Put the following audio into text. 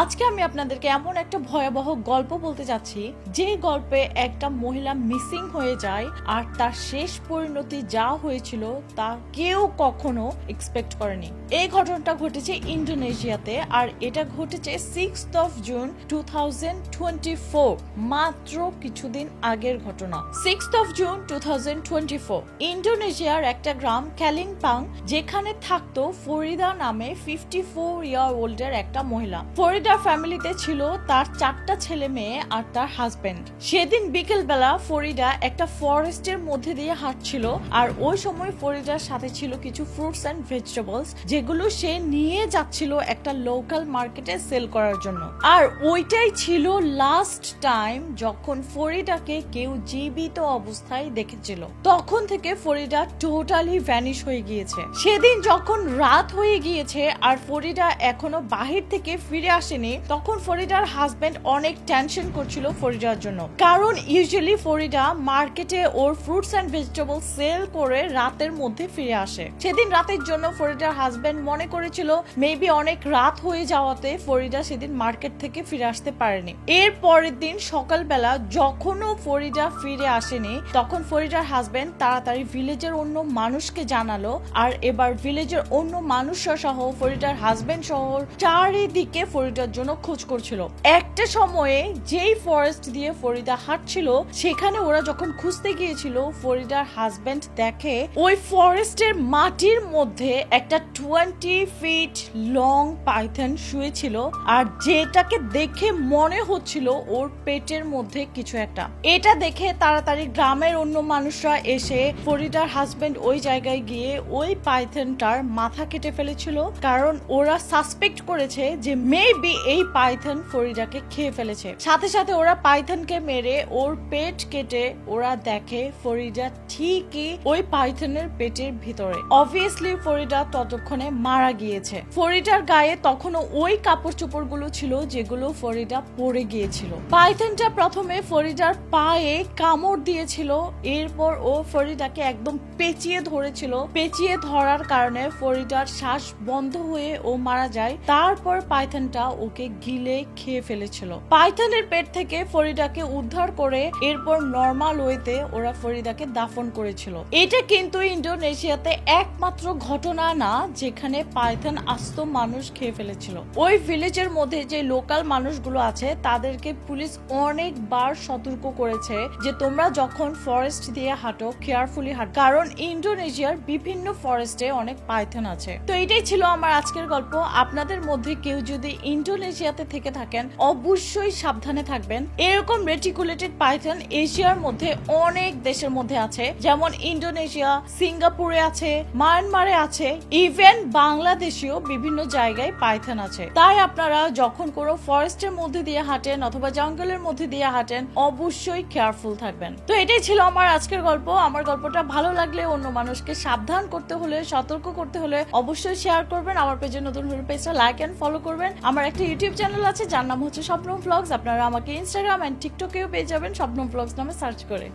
আজকে আমি আপনাদেরকে এমন একটা ভয়াবহ গল্প বলতে যাচ্ছি যে গল্পে একটা মহিলা মিসিং হয়ে যায় আর তার শেষ পরিণতি যা হয়েছিল তা কেউ কখনো এক্সপেক্ট করেনি। এই ঘটনাটা ঘটেছে ইন্ডোনেশিয়াতে আর এটা ঘটেছে সিক্স অফ জুন টু মাত্র কিছুদিন আগের ঘটনা। সিক্স অফ জুন টু ইন্ডোনেশিয়ার একটা গ্রাম ক্যালিংপাং যেখানে থাকতো ফরিদা নামে ফিফটি ফোর ইয়ার ওল্ডের একটা মহিলা। ফরিদার ফ্যামিলিতে ছিল তার চারটা ছেলে মেয়ে আর তার হাজবেন্ড সেদিন বিকেল বেলা ফরিদা একটা ফরেস্টের মধ্যে দিয়ে হাঁটছিল আর ওই সময় ফরিদার সাথে ছিল কিছু ফ্রুটস অ্যান্ড ভেজিটেবলস যেগুলো সে নিয়ে যাচ্ছিল একটা লোকাল মার্কেটে সেল করার জন্য। আর ওইটাই ছিল লাস্ট টাইম যখন ফরিদাকে কেউ জীবিত অবস্থায় দেখেছিল। তখন থেকে ফরিদা টোটালি ভ্যানিশ হয়ে গিয়েছে। সেদিন যখন রাত হয়ে গিয়েছে আর ফরিদা এখনও বাহির থেকে ফিরে আসেনি, তখন ফরিদার হাজবেন্ড অনেক টেনশন করছিল ফরিদার জন্য। কারণ ইউজুয়ালি ফরিদা মার্কেটে ওর ফ্রুটস অ্যান্ড ভেজিটেবল সেল করে রাতের মধ্যে ফিরে আসে। সেদিন রাতের জন্য ফরিদার হাজবেন্ড মনে করেছিল মেবি অনেক রাত হয়ে যাওয়াতে ফরিদা সেদিন মার্কেট থেকে ফিরে আসতে পারেনি। এর পরের দিন সকালবেলা যখনও ফরিদা ফিরে আসেনি, তখন ফরিদার হাজবেন্ড তাড়াতাড়ি ভিলেজের অন্য মানুষকে জানালো আর এবার ভিলেজের অন্য মানুষরা সহ ফরিদার হাজবেন্ড সহ চারিদিকে ফরিদার জন্য খোঁজ করছিল। একটা সময়ে যেই ফরেস্ট দিয়ে ফরিদা হাঁটছিল, সেখানে ওরা যখন খুঁজতে গিয়েছিল, ফরিদার হাজবেন্ড দেখে ওই ফরেস্টের মাটির মধ্যে একটা টোয়েন্টি ফিট লং পাইথন শুয়েছিল আর যেটাকে দেখে মনে হচ্ছিল ওর পেটের মধ্যে কিছু একটা। এটা দেখে তাড়াতাড়ি গ্রামের অন্য মানুষরা এসে ফরিদার হাজবেন্ড ওই জায়গায় গিয়ে ওই পাইথনটার মাথা কেটে ফেলেছিল কারণ ওরা সাসপেক্ট করেছে যে মেবি এই পাইথন ফরিদাকে খেয়ে ফেলেছে। সাথে সাথে ওরা পাইথনকে মেরে ওর পেট কেটে ওরা দেখে ফরিদা ঠিকই ওই পাইথনের পেটের ভিতরে। অবভিয়াসলি ফরিদা ততক্ষণে মারা গিয়েছে। ফরিদার গায়ে তখনও ওই কাপড় চোপড়গুলো ছিল যেগুলো ফরিডা পরে গিয়েছিল। পাইথনটা প্রথমে ফরিডার পায়ে কামড় দিয়েছিল, এরপর ও ফরিদাকে একদম পেঁচিয়ে ধরেছিল। পেঁচিয়ে ধরার কারণে ফরিডার শ্বাস বন্ধ হয়ে ও মারা যায়। তারপর পাইথনটা ওকে গিলে খেয়ে ফেলেছিল। পাইথনের পেট থেকে ফরিডাকে উদ্ধার করে এরপর নর্মাল ওয়েতে ওরা ফরিদাকে দাফন করেছিল। এটা কিন্তু ইন্দোনেশিয়াতে একমাত্র ঘটনা না, যেখানে পাইথন আস্ত মানুষ খেয়ে ফেলেছিল। ওই ভিলেজের মধ্যে যে লোকাল মানুষগুলো আছে, তাদেরকে পুলিশ অনেকবার সতর্ক করেছে যে তোমরা যখন ফরেস্ট দিয়ে হাঁটো কেয়ারফুলি হাঁটো। কারণ ইন্ডোনেশিয়ার বিভিন্ন ফরেস্টে অনেক পাইথন আছে। তো এটাই ছিল আমার আজকের গল্প। আপনাদের মধ্যে কেউ যদি ইন্ডোনেশিয়াতে থেকে থাকেন, অবশ্যই সাবধানে থাকবেন। এরকম রেটিকুলেটেড পাইথন এশিয়ার মধ্যে অনেক দেশের মধ্যে আছে। যেমন ইন্ডোনেশিয়া সিঙ্গাপুরে আছে, মায়ানমারে আছে। ইভেন বাংলাদেশেও বিভিন্ন জায়গায় পাইথন আছে। তাই আপনারা যখন কোনো ফরেস্টের মধ্যে দিয়ে হাঁটেন অথবা জঙ্গলের মধ্যে দিয়ে হাঁটেন, অবশ্যই কেয়ারফুল থাকবেন। তো এটাই ছিল আমার আজকের গল্প। আমার গল্পটা ভালো লাগলে অন্য মানুষকে সাবধান করতে হলে, সতর্ক করতে হলে অবশ্যই শেয়ার করবেন। আমার পেজে নতুন হলে পেজটা লাইক এন্ড ফলো করবেন। আমার একটা ইউটিউব চ্যানেল আছে, যার নাম হচ্ছে স্বপ্নম ব্লগস আপনারা আমাকে ইনস্টাগ্রাম এন্ড টিকটকেও পেয়ে যাবেন, স্বপ্নম ব্লগস নামে সার্চ করে।